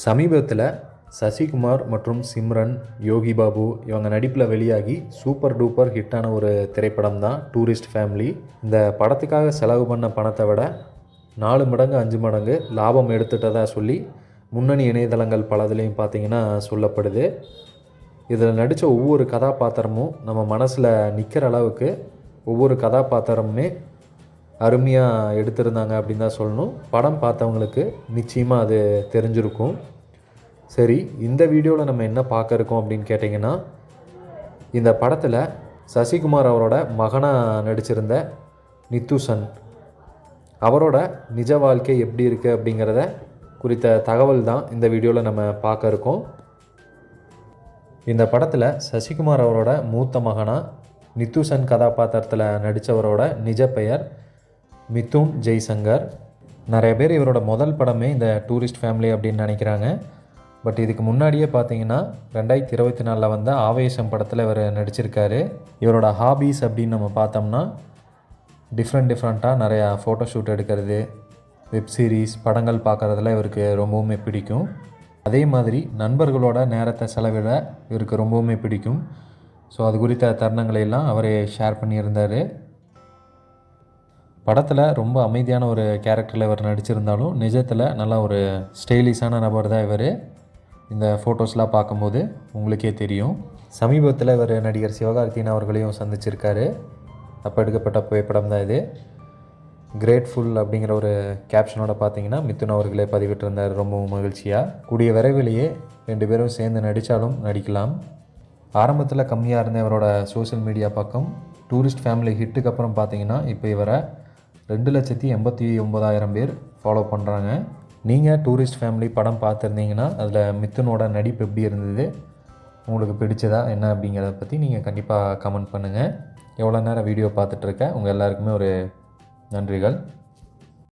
சமீபத்தில் சசிகுமார் மற்றும் சிம்ரன் யோகி பாபு இவங்க நடிப்பில் வெளியாகி சூப்பர் டூப்பர் ஹிட்டான ஒரு திரைப்படம் தான் டூரிஸ்ட் ஃபேமிலி. இந்த படத்துக்காக செலவு பண்ண பணத்தை விட நாலு மடங்கு அஞ்சு மடங்கு லாபம் எடுத்துட்டதாக சொல்லி முன்னணி இணையதளங்கள் பலதுலேயும் பார்த்தீங்கன்னா சொல்லப்படுது. இதில் நடித்த ஒவ்வொரு கதாபாத்திரமும் நம்ம மனசில் நிற்கிற அளவுக்கு ஒவ்வொரு கதாபாத்திரமுமே அருமையாக எடுத்திருந்தாங்க அப்படின்னு தான் சொல்லணும். படம் பார்த்தவங்களுக்கு நிச்சயமாக அது தெரிஞ்சிருக்கும். சரி இந்த வீடியோவில் நம்ம என்ன பார்க்க இருக்கோம் அப்படின்னு கேட்டிங்கன்னா இந்த படத்தில் சசிகுமார் அவரோட மகனாக நடிச்சிருந்த நித்துசன் அவரோட நிஜ வாழ்க்கை எப்படி இருக்குது அப்படிங்கிறத குறித்த தகவல் தான் இந்த வீடியோவில் நம்ம பார்க்க இருக்கோம். இந்த படத்தில் சசிகுமார் அவரோட மூத்த மகனாக நித்துசன் கதாபாத்திரத்தில் நடித்தவரோட நிஜ பெயர் மிதுன் ஜெய்சங்கர். நிறைய பேர் இவரோட முதல் படமே இந்த டூரிஸ்ட் ஃபேமிலி அப்படின்னு நினைக்கிறாங்க. பட் இதுக்கு முன்னாடியே பார்த்தீங்கன்னா ரெண்டாயிரத்தி இருபத்தி நாலில் வந்த ஆவேசம் படத்தில் இவர் நடிச்சிருக்காரு. இவரோட ஹாபீஸ் அப்படின்னு நம்ம பார்த்தோம்னா டிஃப்ரெண்ட் டிஃப்ரெண்ட்டாக நிறையா ஃபோட்டோ ஷூட் எடுக்கிறது வெப் சீரிஸ் படங்கள் பார்க்குறதுல இவருக்கு ரொம்பவுமே பிடிக்கும். அதே மாதிரி நண்பர்களோட நேரத்தை செலவிட இவருக்கு ரொம்பவுமே பிடிக்கும். ஸோ அது குறித்த தருணங்களை எல்லாம் அவரே ஷேர் பண்ணியிருந்தார். படத்தில் ரொம்ப அமைதியான ஒரு கேரக்டரில் இவர் நடிச்சிருந்தாலும் நிஜத்தில் நல்லா ஒரு ஸ்டைலிஷான நபர் தான் இவர். இந்த ஃபோட்டோஸ்லாம் பார்க்கும்போது உங்களுக்கே தெரியும். சமீபத்தில் இவர் நடிகர் சிவகார்த்தியன் அவர்களையும் சந்திச்சிருக்காரு. அப்போ எடுக்கப்பட்ட புகைப்படம் தான் இது. கிரேட்ஃபுல் அப்படிங்கிற ஒரு கேப்ஷனோட பார்த்தீங்கன்னா மித்துன் அவர்களே பதிவிட்டிருந்தார். ரொம்பவும் மகிழ்ச்சியாக கூடிய விரைவிலேயே ரெண்டு பேரும் சேர்ந்து நடித்தாலும் நடிக்கலாம். ஆரம்பத்தில் கம்மியாக இருந்த இவரோட சோஷியல் மீடியா பக்கம் டூரிஸ்ட் ஃபேமிலி ஹிட்டுக்கு அப்புறம் பார்த்தீங்கன்னா இப்போ இவரை ரெண்டு லட்சத்தி எண்பத்தி ஒம்பதாயிரம் பேர் ஃபாலோ பண்ணுறாங்க நீங்கள் டூரிஸ்ட் ஃபேமிலி படம் பார்த்துருந்தீங்கன்னா அதில் மித்துனோட நடிப்பு எப்படி இருந்தது? உங்களுக்கு பிடிச்சதா என்ன அப்படிங்கிறத பற்றி நீங்கள் கண்டிப்பாக கமெண்ட் பண்ணுங்கள் எவ்வளோ நேரம் வீடியோ பார்த்துட்ருக்க உங்கள் எல்லாருக்குமே ஒரு நன்றிகள்.